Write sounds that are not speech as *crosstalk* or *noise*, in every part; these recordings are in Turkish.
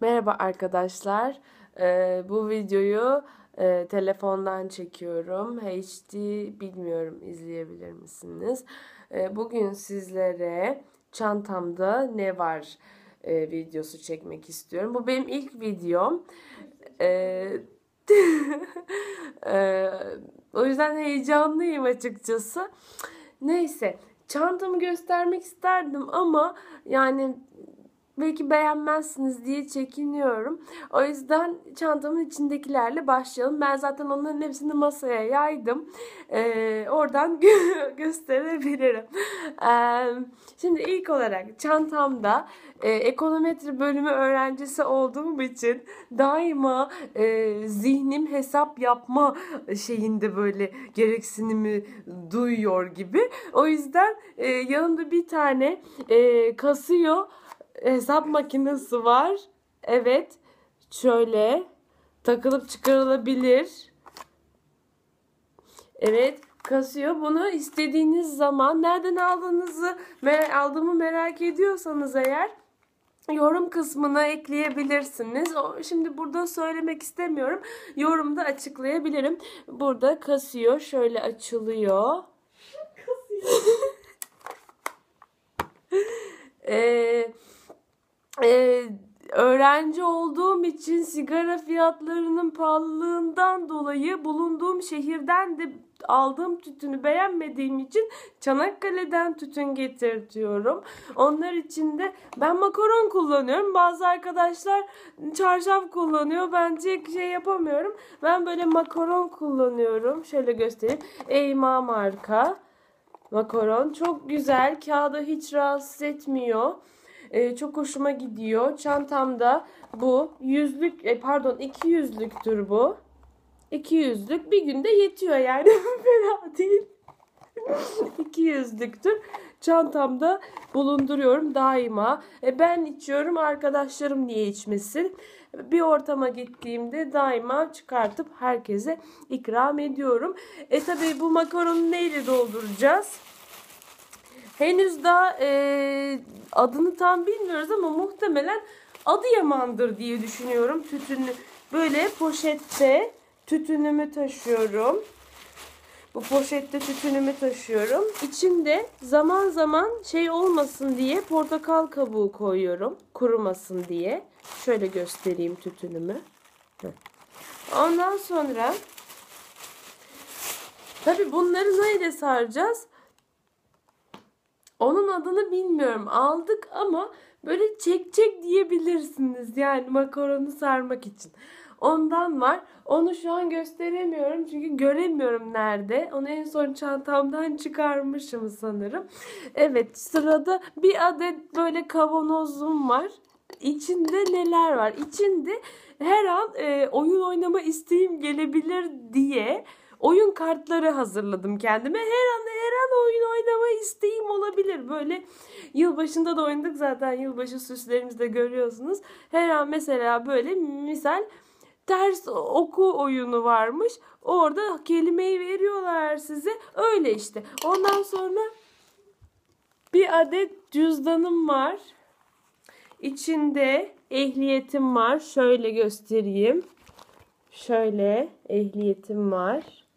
Merhaba arkadaşlar. Ee, bu videoyu e, telefondan çekiyorum. HD bilmiyorum izleyebilir misiniz? Ee, bugün sizlere çantamda ne var e, videosu çekmek istiyorum. Bu benim ilk videom. Ee, *laughs* e, o yüzden heyecanlıyım açıkçası. Neyse çantamı göstermek isterdim ama yani belki beğenmezsiniz diye çekiniyorum. O yüzden çantamın içindekilerle başlayalım. Ben zaten onların hepsini masaya yaydım. Ee, oradan *laughs* gösterebilirim. Ee, şimdi ilk olarak çantamda e, ekonometri bölümü öğrencisi olduğum için daima e, zihnim hesap yapma şeyinde böyle gereksinimi duyuyor gibi. O yüzden e, yanımda bir tane e, kasıyor hesap makinesi var. Evet. Şöyle takılıp çıkarılabilir. Evet kasıyor. Bunu istediğiniz zaman nereden aldığınızı aldığımı merak ediyorsanız eğer yorum kısmına ekleyebilirsiniz. Şimdi burada söylemek istemiyorum. Yorumda açıklayabilirim. Burada kasıyor. Şöyle açılıyor. Kasıyor. Eee *laughs* e, öğrenci olduğum için sigara fiyatlarının pahalılığından dolayı bulunduğum şehirden de aldığım tütünü beğenmediğim için Çanakkale'den tütün getirtiyorum. Onlar için de ben makaron kullanıyorum. Bazı arkadaşlar çarşaf kullanıyor. Bence şey yapamıyorum. Ben böyle makaron kullanıyorum. Şöyle göstereyim. Eyma marka makaron. Çok güzel. Kağıdı hiç rahatsız etmiyor. E, çok hoşuma gidiyor. Çantamda bu yüzlük e, pardon iki yüzlüktür bu. İki yüzlük bir günde yetiyor yani *laughs* fena değil. *laughs* iki yüzlüktür. Çantamda bulunduruyorum daima. E, ben içiyorum arkadaşlarım niye içmesin? Bir ortama gittiğimde daima çıkartıp herkese ikram ediyorum. E tabi bu makaronu neyle dolduracağız? Henüz daha e, adını tam bilmiyoruz ama muhtemelen Adıyaman'dır diye düşünüyorum. Tütünü böyle poşette tütünümü taşıyorum. Bu poşette tütünümü taşıyorum. İçinde zaman zaman şey olmasın diye portakal kabuğu koyuyorum. Kurumasın diye. Şöyle göstereyim tütünümü. Ondan sonra tabi bunları neyle saracağız? Onun adını bilmiyorum. Aldık ama böyle çek çek diyebilirsiniz. Yani makaronu sarmak için. Ondan var. Onu şu an gösteremiyorum çünkü göremiyorum nerede. Onu en son çantamdan çıkarmışım sanırım. Evet sırada bir adet böyle kavanozum var. İçinde neler var? İçinde her an e, oyun oynama isteğim gelebilir diye oyun kartları hazırladım kendime. Her an her an oyun oynama isteğim olabilir. Böyle yılbaşında da oynadık zaten yılbaşı süslerimizde görüyorsunuz. Her an mesela böyle misal ters oku oyunu varmış. Orada kelimeyi veriyorlar size. Öyle işte. Ondan sonra bir adet cüzdanım var. İçinde ehliyetim var. Şöyle göstereyim. Şöyle ehliyetim var.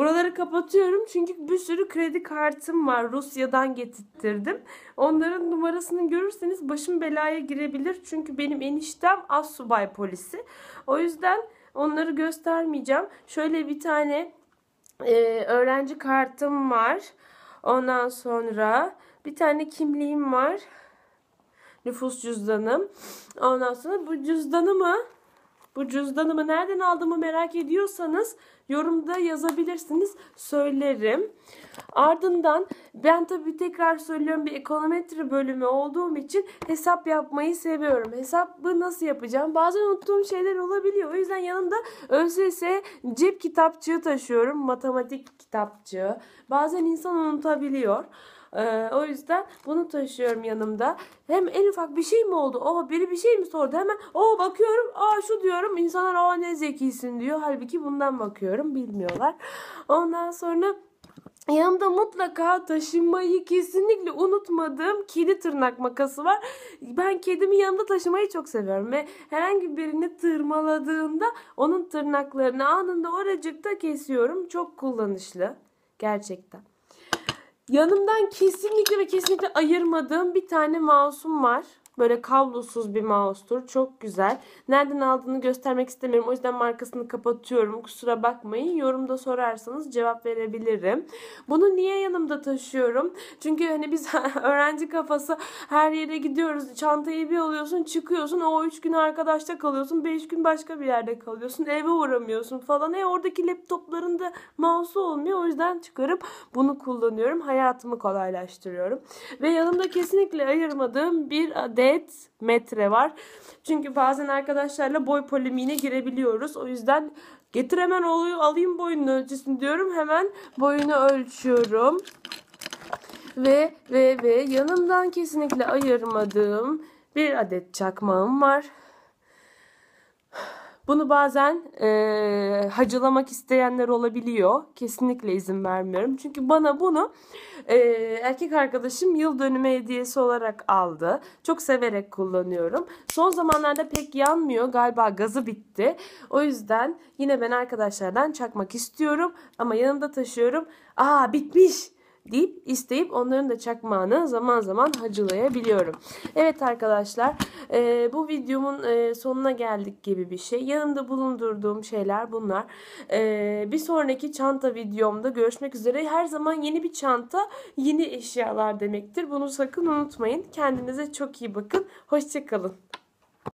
Buraları kapatıyorum çünkü bir sürü kredi kartım var. Rusya'dan getirttirdim. Onların numarasını görürseniz başım belaya girebilir. Çünkü benim eniştem az subay polisi. O yüzden onları göstermeyeceğim. Şöyle bir tane e, öğrenci kartım var. Ondan sonra bir tane kimliğim var. Nüfus cüzdanım. Ondan sonra bu cüzdanımı bu cüzdanımı nereden aldığımı merak ediyorsanız yorumda yazabilirsiniz. Söylerim. Ardından ben tabii tekrar söylüyorum bir ekonometri bölümü olduğum için hesap yapmayı seviyorum. Hesabı nasıl yapacağım? Bazen unuttuğum şeyler olabiliyor. O yüzden yanımda ÖSS cep kitapçığı taşıyorum. Matematik kitapçığı. Bazen insan unutabiliyor. Ee, o yüzden bunu taşıyorum yanımda. Hem en ufak bir şey mi oldu? O biri bir şey mi sordu? Hemen o bakıyorum. Aa şu diyorum. İnsanlar aa ne zekisin diyor. Halbuki bundan bakıyorum. Bilmiyorlar. Ondan sonra Yanımda mutlaka taşımayı kesinlikle unutmadığım kedi tırnak makası var. Ben kedimi yanımda taşımayı çok seviyorum ve herhangi birini tırmaladığında onun tırnaklarını anında oracıkta kesiyorum. Çok kullanışlı gerçekten. Yanımdan kesinlikle ve kesinlikle ayırmadığım bir tane mouse'um var. Böyle kablosuz bir mouse'tur. Çok güzel. Nereden aldığını göstermek istemiyorum. O yüzden markasını kapatıyorum. Kusura bakmayın. Yorumda sorarsanız cevap verebilirim. Bunu niye yanımda taşıyorum? Çünkü hani biz *laughs* öğrenci kafası her yere gidiyoruz. Çantayı bir alıyorsun çıkıyorsun. O 3 gün arkadaşta kalıyorsun. 5 gün başka bir yerde kalıyorsun. Eve uğramıyorsun falan. E oradaki laptoplarında mouse'u olmuyor. O yüzden çıkarıp bunu kullanıyorum. Hayatımı kolaylaştırıyorum. Ve yanımda kesinlikle ayırmadığım bir adet metre var. Çünkü bazen arkadaşlarla boy polemiğine girebiliyoruz. O yüzden getir hemen alayım boyunun ölçüsünü diyorum. Hemen boyunu ölçüyorum. Ve ve ve yanımdan kesinlikle ayırmadığım bir adet çakmağım var. Bunu bazen e, hacılamak isteyenler olabiliyor. Kesinlikle izin vermiyorum. Çünkü bana bunu e, erkek arkadaşım yıl dönümü hediyesi olarak aldı. Çok severek kullanıyorum. Son zamanlarda pek yanmıyor. Galiba gazı bitti. O yüzden yine ben arkadaşlardan çakmak istiyorum. Ama yanımda taşıyorum. Aa bitmiş deyip isteyip onların da çakmağını zaman zaman hacılayabiliyorum. Evet arkadaşlar e, bu videomun e, sonuna geldik gibi bir şey. Yanımda bulundurduğum şeyler bunlar. E, bir sonraki çanta videomda görüşmek üzere. Her zaman yeni bir çanta yeni eşyalar demektir. Bunu sakın unutmayın. Kendinize çok iyi bakın. Hoşçakalın.